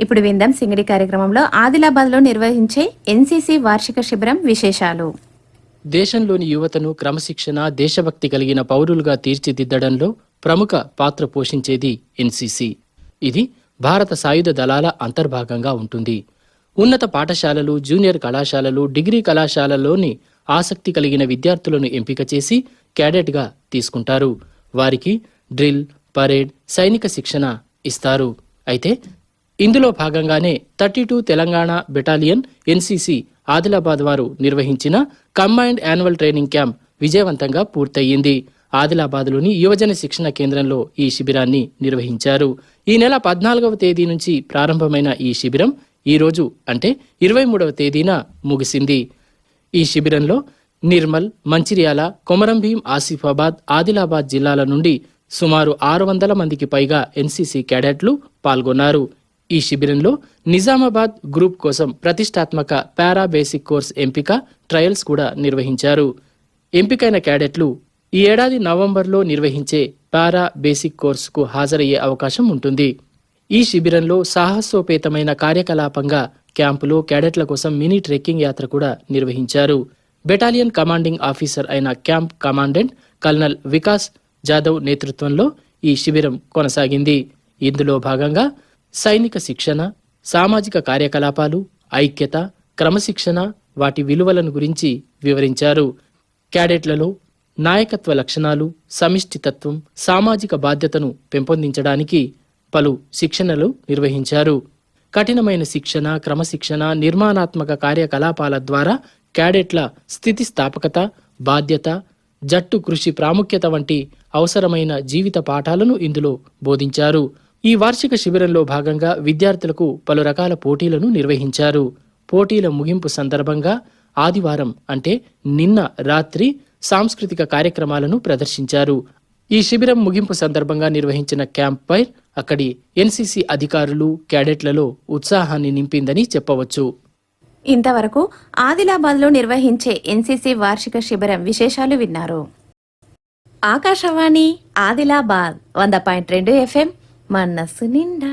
ఇప్పుడు విందాం సింగడి కార్యక్రమంలో ఆదిలాబాద్లో నిర్వహించే ఎన్సీసీ వార్షిక శిబిరం విశేషాలు. దేశంలోని యువతను క్రమశిక్షణ దేశభక్తి కలిగిన పౌరులుగా తీర్చిదిద్దడంలో ప్రముఖ పాత్ర పోషించేది ఎన్సీసీ. ఇది భారత సాయుధ దళాల అంతర్భాగంగా ఉంటుంది. ఉన్నత పాఠశాలలు జూనియర్ కళాశాలలు డిగ్రీ కళాశాలలోని ఆసక్తి కలిగిన విద్యార్థులను ఎంపిక చేసి క్యాడెట్గా తీసుకుంటారు. వారికి డ్రిల్ పరేడ్ సైనిక శిక్షణ ఇస్తారు. అయితే ఇందులో భాగంగానే thirty two Telangana battalion NCC Adilabad వారు నిర్వహించిన కంబైన్డ్ యాన్యువల్ ట్రైనింగ్ క్యాంప్ విజయవంతంగా పూర్తయింది ఆదిలాబాద్లోని యువజన శిక్షణ కేంద్రంలో ఈ శిబిరాన్ని నిర్వహించారు. ఈ నెల పద్నాలుగవ తేదీ నుంచి ప్రారంభమైన ఈ శిబిరం ఈరోజు అంటే ఇరవై మూడవ తేదీన ముగిసింది. ఈ శిబిరంలో నిర్మల్ మంచిర్యాల కొమరంభీం ఆసిఫాబాద్ ఆదిలాబాద్ జిల్లాల నుండి సుమారు ఆరు వందల మందికి పైగా ఎన్సీసీ క్యాడెట్లు పాల్గొన్నారు. ఈ శిబిరంలో నిజామాబాద్ గ్రూప్ కోసం ప్రతిష్టాత్మక పారా బేసిక్ కోర్స్ ఎంపిక ట్రయల్స్ కూడా నిర్వహించారు. ఎంపికైన క్యాడెట్లు ఈ ఏడాది నవంబర్లో నిర్వహించే పారా బేసిక్ కోర్సుకు హాజరయ్యే అవకాశం ఉంటుంది. ఈ శిబిరంలో సాహసోపేతమైన కార్యకలాపంగా క్యాంపులో క్యాడెట్ల కోసం మినీ ట్రెక్కింగ్ యాత్ర కూడా నిర్వహించారు. బెటాలియన్ కమాండింగ్ ఆఫీసర్ అయిన camp commandant colonel Vikas Jadhav నేతృత్వంలో ఈ శిబిరం కొనసాగింది. ఇందులో భాగంగా సైనిక శిక్షణ సామాజిక కార్యకలాపాలు ఐక్యత క్రమశిక్షణ వాటి విలువలను గురించి వివరించారు. క్యాడెట్లలో నాయకత్వ లక్షణాలు సమిష్టితత్వం సామాజిక బాధ్యతను పెంపొందించడానికి పలు శిక్షణలు నిర్వహించారు. కఠినమైన శిక్షణ క్రమశిక్షణ నిర్మాణాత్మక కార్యకలాపాల ద్వారా క్యాడెట్ల స్థితిస్థాపకత బాధ్యత జట్టు కృషి ప్రాముఖ్యత వంటి అవసరమైన జీవిత పాఠాలను ఇందులో బోధించారు. ఈ వార్షిక శిబిరంలో భాగంగా విద్యార్థులకు పలు రకాల పోటీలను నిర్వహించారు. పోటీల ముగింపు సందర్భంగా ఆదివారం అంటే నిన్న రాత్రి సాంస్కృతిక కార్యక్రమాలను ప్రదర్శించారు. ఈ శిబిరం ముగింపు సందర్భంగా నిర్వహించిన క్యాంప్ ఫైర్ అక్కడి ఎన్సీసీ అధికారులు క్యాడెట్లలో ఉత్సాహాన్ని నింపిందని చెప్పవచ్చు. ఇంతవరకు ఆదిలాబాద్లో నిర్వహించే ఎన్సీసీ వార్షిక శిబిరం విశేషాలు విన్నారు. ఆకాశవాణి ఆదిలాబాద్ వంద పాయింట్ రెండు ఎఫ్ఎం మనస్సు నిండా